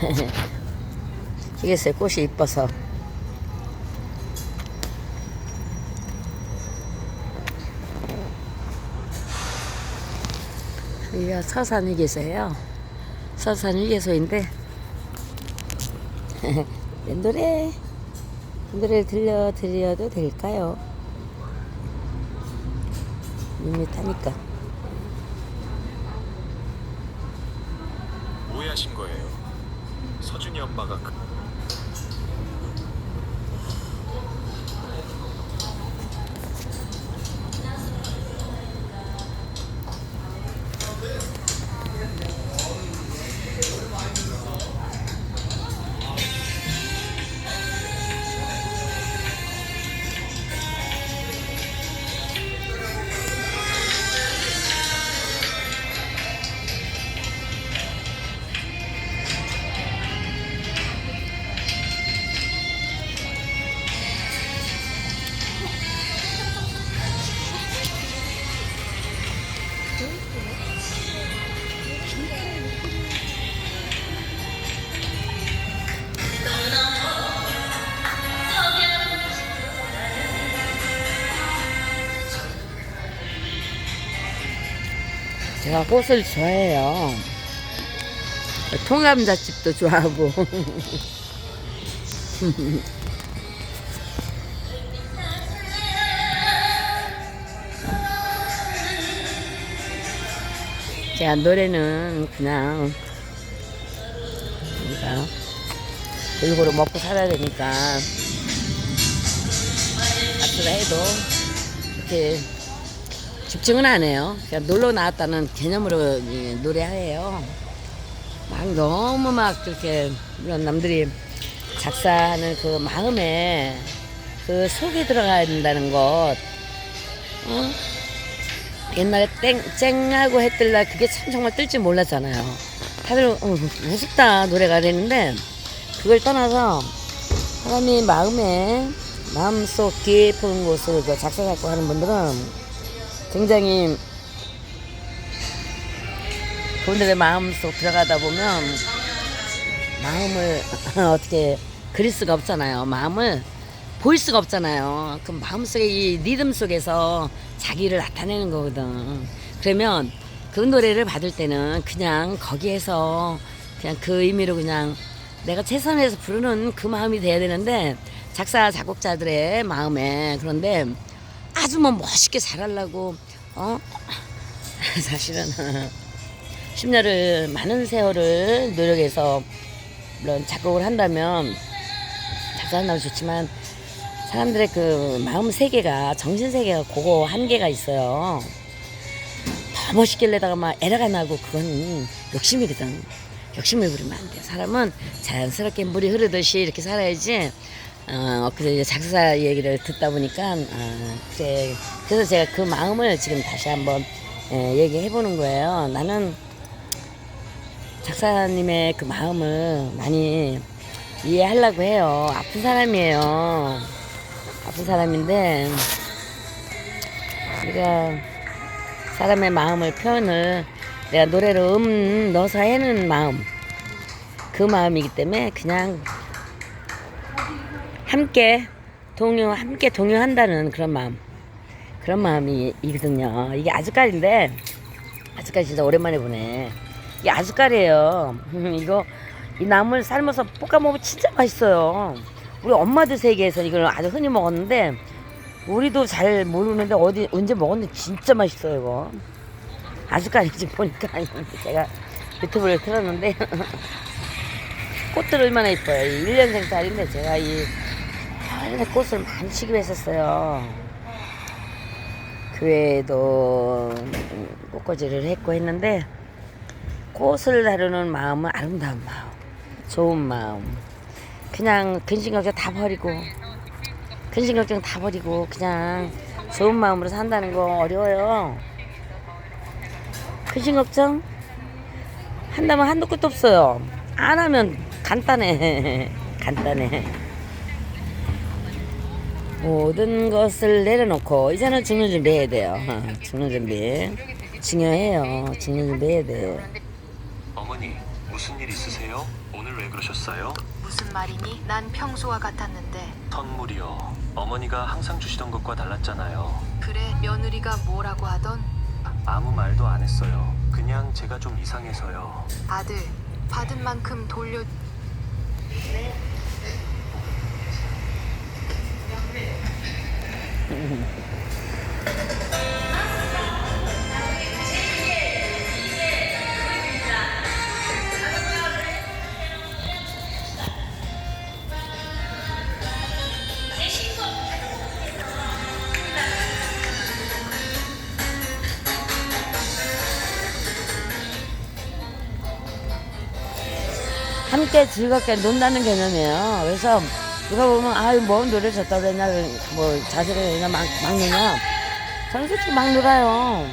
이겠어요 꽃이 이뻐서 여기가 서산 휴게소예요 서산 휴게소인데 이 노래 이 노래를 들려드려도 될까요? 밋밋하니까 오해하신 거예요. 서준이 엄마가 그... 제가 꽃을 좋아해요. 통감자집도 좋아하고. 제가 노래는 그냥 우리가 골고루 먹고 살아야 되니까 아트가 해도 이렇게 집중은 안 해요. 그냥 놀러 나왔다는 개념으로 이 노래해요. 막 너무 막 그렇게 이런 남들이 작사하는 그 마음에 그 속에 들어가야 된다는 것. 어? 옛날에 땡, 쨍하고 했들라 그게 참 정말 뜰 줄 몰랐잖아요. 다들 어, 우습다 노래가 그랬는데 그걸 떠나서 사람이 마음에 마음속 깊은 곳을 그 작사 작곡 하는 분들은 굉장히 그분들의 마음속 들어가다 보면 마음을 어떻게 그릴 수가 없잖아요. 마음을 보일 수가 없잖아요. 그 마음속의 이 리듬 속에서 자기를 나타내는 거거든. 그러면 그 노래를 받을 때는 그냥 거기에서 그냥 그 의미로 그냥 내가 최선에서 부르는 그 마음이 돼야 되는데 작사 작곡자들의 마음에 그런데 아주 뭐 멋있게 잘하려고 어 사실은 10년을 많은 세월을 노력해서 물론 작곡을 한다면 작사한다면 좋지만 사람들의 그 마음 세계가 정신 세계가 그거 한계가 있어요. 더 멋있길래다가 막 에러가 나고 그건 욕심이거든. 욕심을 부리면 안 돼. 사람은 자연스럽게 물이 흐르듯이 이렇게 살아야지. 어, 그래서 이제 작사 얘기를 듣다 보니까, 어, 그래. 그래서 제가 그 마음을 지금 다시 한번 예, 얘기해 보는 거예요. 나는 작사님의 그 마음을 많이 이해하려고 해요. 아픈 사람이에요. 아픈 사람인데, 우리가 사람의 마음을 표현을 내가 노래로 음 넣어서 해는 마음. 그 마음이기 때문에 그냥 함께 동요, 함께 동요한다는 그런 마음. 그런 마음이거든요. 이게 아주까리인데, 아주까리 진짜 오랜만에 보네. 이게 아주까리예요. 이거, 이 나물 삶아서 볶아 먹으면 진짜 맛있어요. 우리 엄마들 세계에서 이걸 아주 흔히 먹었는데, 우리도 잘 모르는데 어디, 언제 먹었는데 진짜 맛있어요, 이거. 아주까리인지 보니까 제가 유튜브를 틀었는데, 꽃들 얼마나 이뻐요. 이 1년생 딸인데 제가 이 원래 꽃을 많이 취급했었어요. 교회에도 꽃꽂이를 했고 했는데 꽃을 다루는 마음은 아름다운 마음, 좋은 마음. 그냥 근심 걱정 다 버리고 근심 걱정 다 버리고 그냥 좋은 마음으로 산다는 거 어려워요. 근심 걱정 한다면 한도 끝도 없어요. 안 하면 간단해. 간단해. 모든 것을 내려놓고 이제는 죽는 준비 해야 돼요. 어, 죽는 준비. 중요해요. 죽는 준비 해야 돼. 어머니 무슨 일 있으세요? 오늘 왜 그러셨어요? 무슨 말이니? 난 평소와 같았는데 선물이요. 어머니가 항상 주시던 것과 달랐잖아요. 그래 며느리가 뭐라고 하던 아무 말도 안 했어요. 그냥 제가 좀 이상해서요. 아들 받은 만큼 돌려 함께 즐겁게 논다는 개념이에요. 그래서 누가 보면 아유 뭔 노래 졌다 그랬냐 뭐 자세가 그냥 막, 막 놀냐. 저는 솔직히 막 놀아요.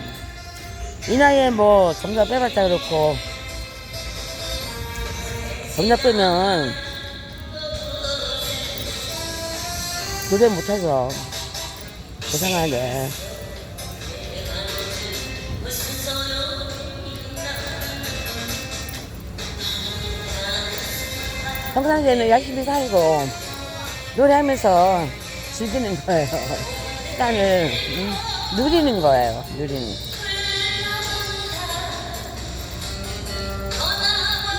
이 나이에 뭐 점자 빼봤자 그렇고. 점자 빼면 노래 못해서 고생하는데 평상시에는 열심히 살고 노래하면서 즐기는 거예요. 시간을 음, 누리는 거예요. 누리는.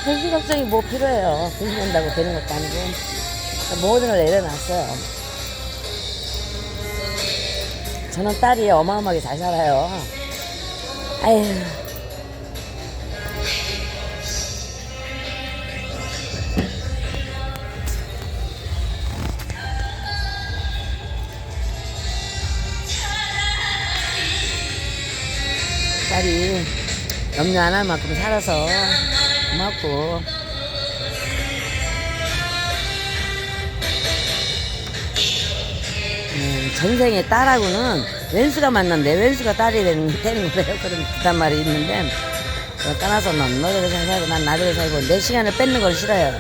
현실 걱정이 뭐 필요해요. 돈 낸다고 되는 것도 아니고 모든 걸 내려놨어요. 저는 딸이 어마어마하게 잘 살아요. 아휴. 딸이 염려 안 할 만큼 살아서 고맙고. 음, 전생에 딸하고는 왼수가 만났는데 왼수가 딸이 되는, 되는 거예요. 그런 그단 말이 있는데 그거 떠나서 넌 너대로 잘 살고 난 나대로 살고 내 시간을 뺏는 걸 싫어요.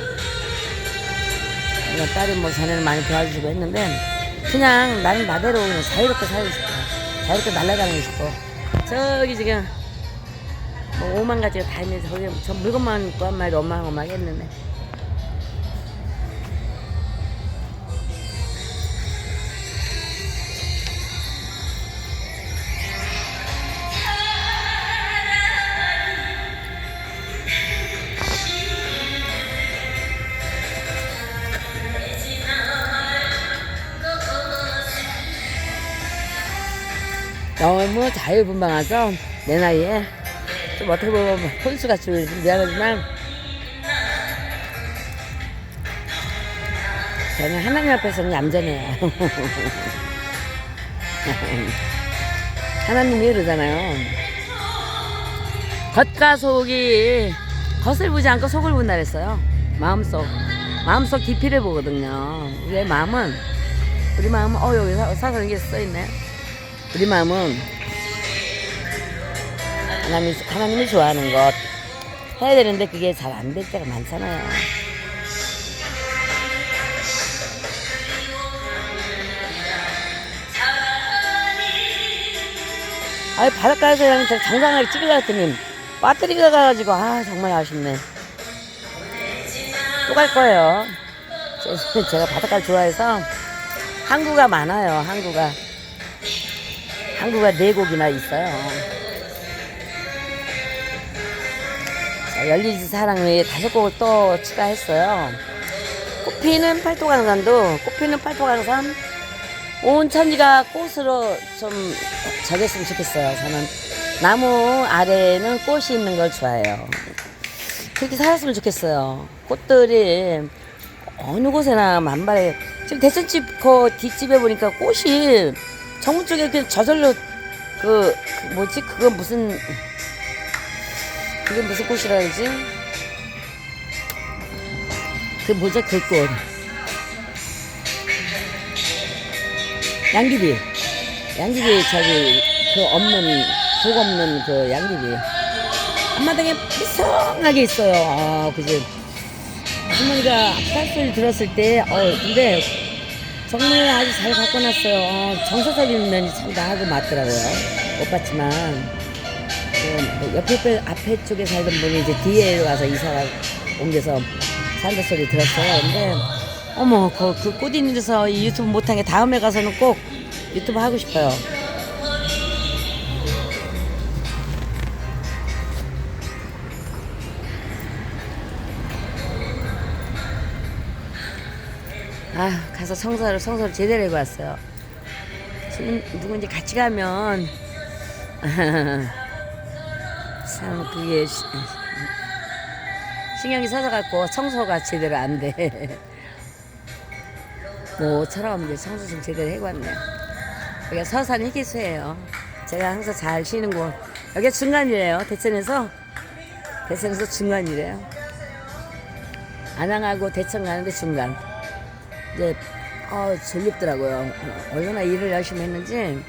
그러니까 딸이 뭐 전에는 많이 도와주고 했는데 그냥 나는 나대로 그냥 자유롭게 살고 싶어 자유롭게 날아다니고 싶어 저기 지금 뭐 오만 가지가 다 있는데 저기 저 물건만 입고 한 마리 어마어마하게 했는데 너무 자유분방해서 내 나이에 좀 어떻게 보면 혼수같이 좀 미안하지만 저는 하나님 앞에서는 얌전해요. 하나님이 그러잖아요. 겉과 속이 겉을 보지 않고 속을 본다 그랬어요. 마음속. 마음속 깊이를 보거든요. 우리의 마음은, 우리 마음은, 어, 여기 사- 사설 이게 써있네. 우리 마음은 하나님, 하나님이 좋아하는 것 해야 되는데 그게 잘 안 될 때가 많잖아요. 아니 바닷가에서 그냥 저 정상을 찍으려 했더니 배터리가 가가지고 아 정말 아쉽네. 또 갈 거예요. 제- 제가 바닷가를 좋아해서 항구가 많아요. 항구가. 항구가 네 곡이나 있어요. 자, 열리지 사랑 외에 다섯 곡을 또 추가했어요. 꽃피는 팔도강산도 꽃피는 팔도강산 온 천지가 꽃으로 좀 적였으면 좋겠어요. 저는 나무 아래에는 꽃이 있는 걸 좋아해요. 그렇게 살았으면 좋겠어요. 꽃들이 어느 곳에나 만발해. 지금 대천집 그 뒷집에 보니까 꽃이 정문 쪽에 그 저절로 그, 그 뭐지 그건 무슨 그게 무슨 꽃이라 그러지? 그 뭐죠 그 꽃. 양귀비. 양귀비 저기 그 없는 독 없는 그 양귀비. 앞마당에 삐성하게 있어요. 아, 그지. 할머니가 쌀소리 들었을 때, 어, 근데 정말 아주 잘 갖고 놨어요. 어, 정서살 있는 면이 참 나하고 맞더라고요. 못 봤지만. 그 옆에, 앞에 쪽에 살던 분이 이제 뒤에 와서 이사가 옮겨서 산다 소리 들었어요. 근데 어머 그, 그 꽃 있는 데서 이 유튜브 못한 게 다음에 가서는 꼭 유튜브 하고 싶어요. 아 가서 성서를 성서를 제대로. 지금 누군지 같이 가면 참 그게 시- 신경이 써서 갖고 청소가 제대로 안 돼. 뭐처럼 이제 청소 좀 제대로 해고 왔네요. 여기가 서산 희기수예요. 제가 항상 잘 쉬는 곳. 여기가 중간이래요. 대천에서 대천에서 중간이래요. 안양하고 대천 가는데 중간. 이제 어 졸립더라고요. 얼마나 일을 열심히 했는지.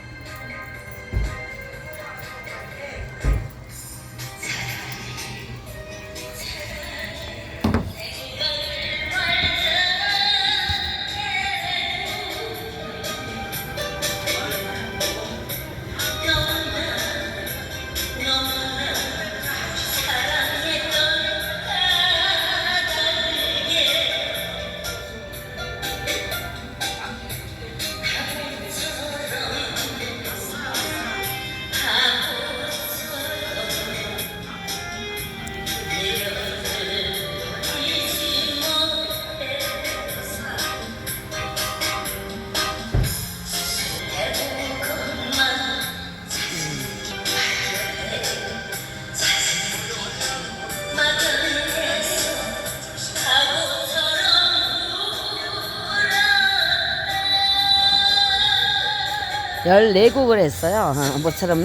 열네 곡을 했어요. 어, 모처럼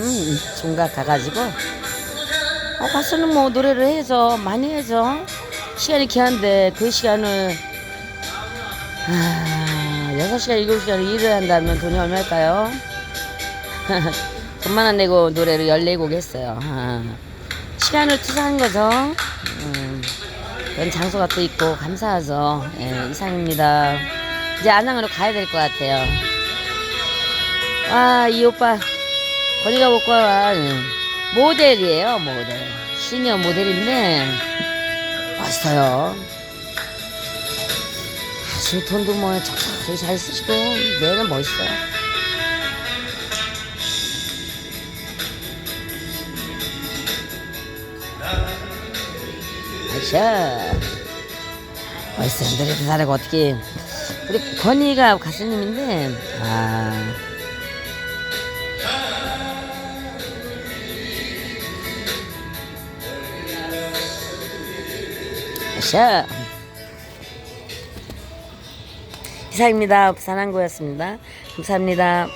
종각 가가지고. 어, 가서는 뭐 노래를 해야죠. 많이 해야죠. 시간이 귀한데 그 시간을 아, 6시간, 7시간을 일을 한다면 돈이 얼마일까요? 돈만 안 내고 노래를 14곡 했어요. 아, 시간을 투자한 거죠. 음, 그런 장소가 또 있고 감사하죠. 예, 이상입니다. 이제 안양으로 가야 될 것 같아요. 와, 이 오빠, 거리가 못 가와. 모델이에요, 모델. 시니어 모델인데, 멋있어요. 아주 돈도 뭐 적적하게 잘 쓰시고, 내는 멋있어요. 아샤. 멋있어요. 노래도 잘하고, 어떻게. 우리 건이가 가수님인데, 아. 샤 이상입니다. 부산항구였습니다. 감사합니다.